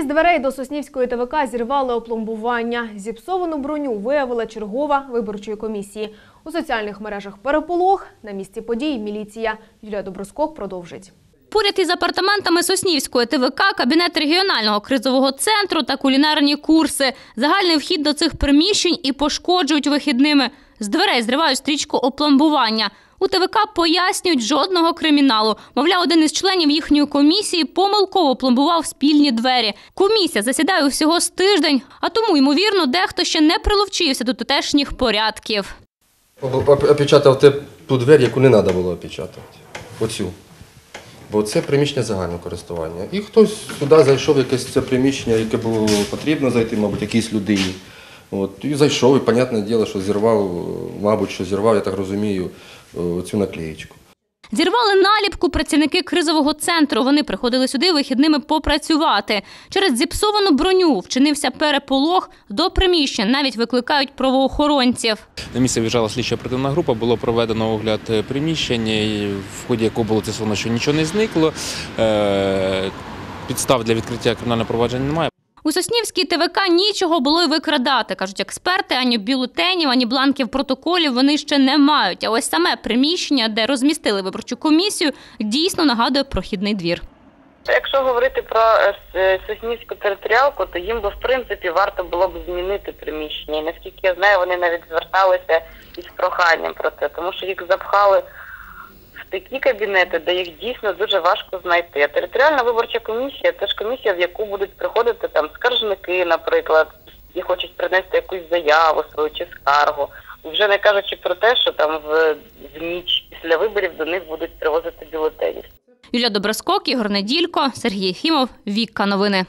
Із дверей до Соснівської ТВК зірвали опломбування. Зіпсовану броню виявила чергова виборчої комісії. У соціальних мережах переполох. На місці подій міліція. Юлія Доброскок продовжить. Поряд із апартаментами Соснівської ТВК, кабінет регіонального кризового центру та кулінарні курси. Загальний вхід до цих приміщень і пошкоджують вихідними. З дверей зривають стрічку опломбування. У ТВК пояснюють жодного криміналу. Мовляв, один із членів їхньої комісії помилково пломбував спільні двері. Комісія засідає усього з тиждень, а тому, ймовірно, дехто ще не приловчився до тутешніх порядків. Оп- Опечатав ту двері, яку не треба було опечатати. Оцю. Бо це приміщення загального користування. І хтось сюди зайшов, якесь це приміщення, яке було потрібно зайти, мабуть, якійсь людині. От, і зайшов, і, понятне діло, що зірвав, мабуть, що зірвав, я так розумію, цю наклеєчку. Зірвали наліпку працівники кризового центру. Вони приходили сюди вихідними попрацювати. Через зіпсовану броню вчинився переполох до приміщень. Навіть викликають правоохоронців. На місце в'їжджала слідча оперативна група, було проведено огляд е, приміщення, в ході якого було з'ясовано, що нічого не зникло. Е, Підстав для відкриття кримінального провадження немає. У Соснівській ТВК нічого було й викрадати, кажуть експерти. Ані бюлетенів, ані бланків протоколів вони ще не мають. А ось саме приміщення, де розмістили виборчу комісію, дійсно нагадує прохідний двір. Якщо говорити про е, Соснівську територіалку, то їм би в принципі варто було б змінити приміщення. Наскільки я знаю, вони навіть зверталися із проханням про це, тому що їх запхали такі кабінети, де їх дійсно дуже важко знайти. Територіальна виборча комісія це ж комісія, в яку будуть приходити там скаржники, наприклад, які хочуть принести якусь заяву свою чи скаргу. Вже не кажучи про те, що там в, в ніч після виборів до них будуть привозити бюлетені. Юлія Доброскок, Ігор Неділько, Сергій Єфімов, Вікка Новини.